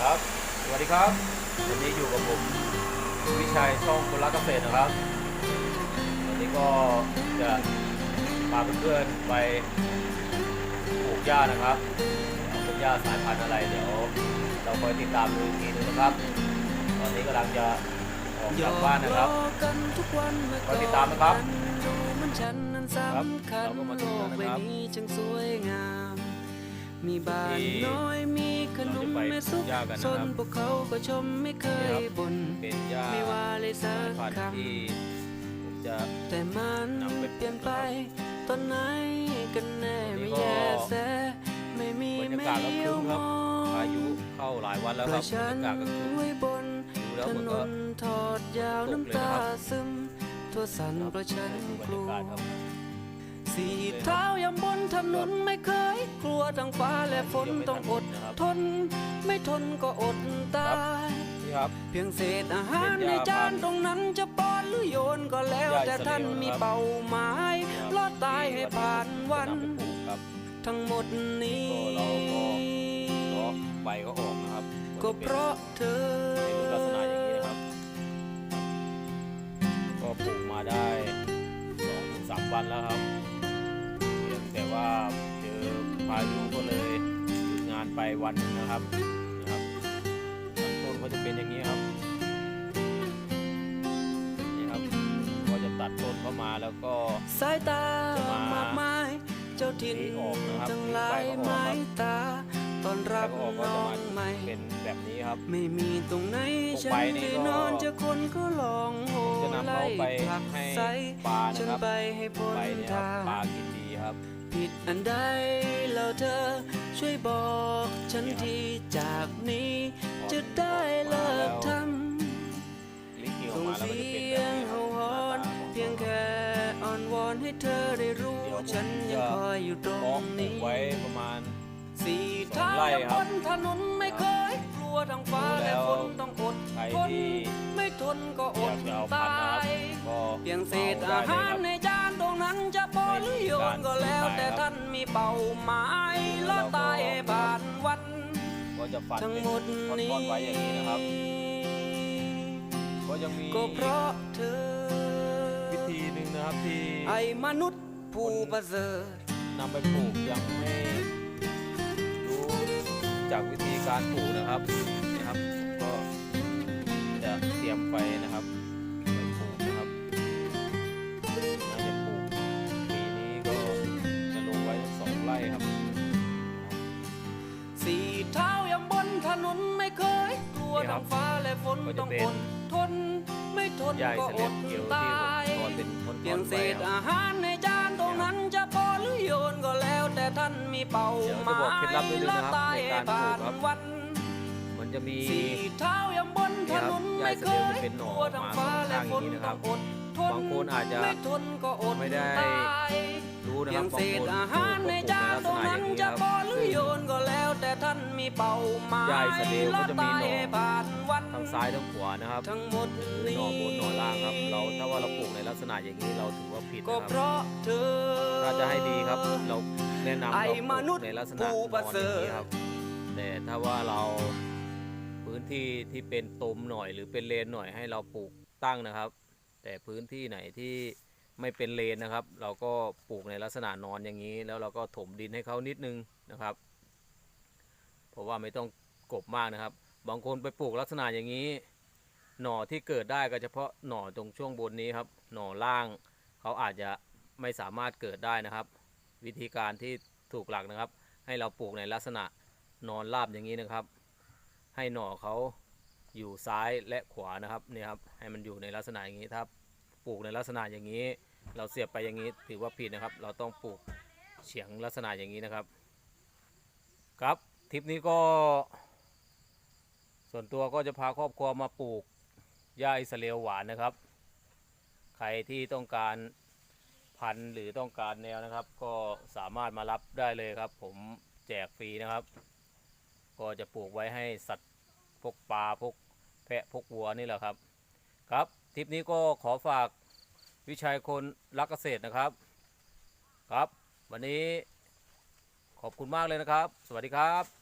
ครับ สวัสดีครับ วันนี้อยู่กับผม วิชัยช่องคนรักเกษตรนะครับ วันนี้ก็จะพาเพื่อนๆไปปลูกหญ้านะครับเป็นหญ้าสายพันธุ์อะไรเดี๋ยว เราคอยติดตามดูอีกทีนึงนะครับ ตอนนี้กำลังจะออกจากบ้านนะครับคอยติดตามนะครับ ครับ เราก็มาถึงแล้วนะครับจังสวยงา มมีบ้านน้อยมีขนมแม่ซุปเราจะไปปลูกหญ้ากันสนะครับนพวกเขาก็ชมไม่เคยบ่นเป็นหญ้าไม่ว่าเลยสัสายกพันธุ์คที่ผมจะำแต่มันนำไปปลูกเปลี่ยนไปตอนไหนกันแน่วันนี้ไม่ก็แย่แสไม่มีบรรยาไม่กาศก็คเยี่รึ้ยวมมครับองพายุเข้าหลายวันแล้วเพครับราะบรฉันรยากาศก็ครึ้มไว้บนดูแล้วถเหมือนนก็นทอดยาวน้ำตาซึม ทั่วสันเพราะฉันดูบรกรลัยาวกาศครับ สีเท้ายำบนถนนไม่เคย กลัวทั้งฟ้าและฝนต้องอดนะครับทน ไม่ทนก็อดตายนี่ครับเพียงเศษอาหารเป็นในยาจานพันธุ์ตรงนั้นจะป้อนหรือโยนก็แล้วยาแต่ท่านอิสราเอลมีนะครับเป้าหมายรอดตายให้ผ่านวันจะนำไปปลูกครับทั้งหมดนี้ก็เราก็เลาะใบก็ออกนะครับ ก็เพราะเธอเป็นรูปลักษณะอย่างนี้นะครับ ก็ปลูกมาได้สองถึงสามวันแล้วครับ วันหนึงนะครับนะครับลำต้นก็จะเป็นอย่างนี้ครับนี่ครับก็จะตัดต้นเข้ามาแล้วก็สายตาจะมามากมายเจ้าถิ่นสีออกนะครับทั้งหลายสีใบก็ออกครับไม้ตา ตอนแล้รัวบก็ออกก็น้จะองมาใหม่เป็นแบบนี้ครับ ไม่มีตรงไหนตรงฉันใบนี่ได้ก็นอนจะคนก็ลองโหจะนำไล่เขาไปผลักให้ใสปลาฉันะนครับไปให้พ้นใบเนี่ยครับทางปลากินดีครับ ผิดอันใดแล้วเธอช่วยบอกฉันเนี่ยครับทีจากนี้จะได้เลิกทำลิกกิ้งออส่กงมาแล้วเสีก็จะเป็นแบบนี้ครับยงเห่าหอนหน้าตาของเพียงแค่อ้อนวอนให้เธอได้รู้เดี๋ยวผมฉันยังคอยอยู่ตรเพาะงปลูนี้กไว้ประมาณ สี่สอเท้างไร่ยังครับบนถนนไม่เคยกลัวทั้งฟ้าดูแล้และวฝนต้องอดใครทนที่ไม่ทนก็ออยาดกจะเอาพัตานธุ์นะครับยก็เพียงเศษได้อาเลยหารครับในจานตรงนั้นจะพอหรือโยนก็แล้วแต่ท่านมีเป้าหมายละตายให้ผ่านวันก็จะฟันทั้งเป็นหมดท่นี้อนๆไว้อย่างนี้นะครับก็ยังมีก็เพราะเธอวิธีหนึ่งนะครับที่ไอ้มนุษย์ผู้ประเสริฐนำไปปลูกยังไม่รู้ จากวิธีการปลูกนะครับนี่ครับ ก็จะเตรียมไปนะครับไปปลูกนะครับน่าจะปลูกปีนี้ก็จะลงไว้สักสองไร่ครับ สี่เท้ายังบนถนนไม่เคย กลัวนี่ครัทั้บงฟ้าและฝนก็จะต้องเป็นอดทน ไม่ทนใหญ่ก็เสอล็ดดเกี่ยวตที่ายผมตอนเป็นท่อนๆเพียงเศไว้ษครับอาหารในจานตรงนั้น ท่านมีเป้าเดี๋ยวหจะมายบอกเคล็ดลับนิดนึงนะครับละตายในการปลูผ่ากนครับวันมันจะมีสี่เท้ายังบนถนนนี่ไม่ครับเคยายยเสด็จเป็นหน่กอลัวทั้งฟ้าและฝนมาสองข้างอย่างนี้นะครับต้องอดทนบางคนอาจจะไม่ทนก็อดไม่ได้ตายรู้นะเพีคยรับงเศษบางคนอาหารในจานตรงนั้นจะพอหรือโยนก็ แล้วแต่ท่านมีเป้าหมายใหญ่สะเดวก็จะมีหน่อละตายผ่านวันทางซ้ายทางขวานะครับทั้งหมดหรือหน่นี้อบนหน่อล่างครับ เราถ้าว่าเราปลูกในลักษณะอย่างนี้เราถือว่าผิดก็นะคเพรับราะเธอถ้าจะให้ดีครับเราแนะนำไอ้เราปมนุลูษกย์ในลักษณะผู้นประอนเสอริฐย่างนี้ครับ แต่ถ้าว่าเราพื้นที่ที่เป็นตมหน่อย หรือเป็นเลนหน่อยให้เราปลูกตั้งนะครับ แต่พื้นที่ไหนที่ไม่เป็นเลนนะครับ เราก็ปลูกในลักษณะนอนอย่างนี้ แล้วเราก็ถมดินให้เขานิดนึงนะครับเพ ราะว่าไม่ต้องกบมากนะครับ บางคนไปปลูกลักษณะอย่างนี้ หน่อที่เกิดได้ก็เฉพาะหน่อตรงช่วงบนนี้ครับ หน่อล่าง เขาอาจจะไม่สามารถเกิดได้นะครับ วิธีการที่ถูกหลักนะครับ ให้เราปลูกในลักษณะนอนราบอย่างนี้นะครับ ให้หน่อเขาอยู่ซ้ายและขวานะครับนี่ครับให้มันอยู่ในลักษณะอย่างนี้ถ้าปลูกในลักษณะอย่างนี้ เราเสียบไปอย่างนี้ถือว่าผิดนะครับ เราต้องปลูกเฉียงลักษณะอย่างนี้นะครับครับ ทริปนี้ก็ ส่วนตัวก็จะพาครอบครัวมาปลูกหญ้าอิสเอลหวานนะครับ ใครที่ต้องการพันธุ์หรือต้องการแนวนะครับ ก็สามารถมารับได้เลยครับ ผมแจกฟรีนะครับ ก็จะปลูกไว้ให้สัตว์พวกปลาพวกแพะพวกวัวนี่แหละครับ ครับทริปนี้ก็ขอฝากวิชัยคนรักเกษตรนะครับ ครับ วันนี้ขอบคุณมากเลยนะครับ สวัสดีครับ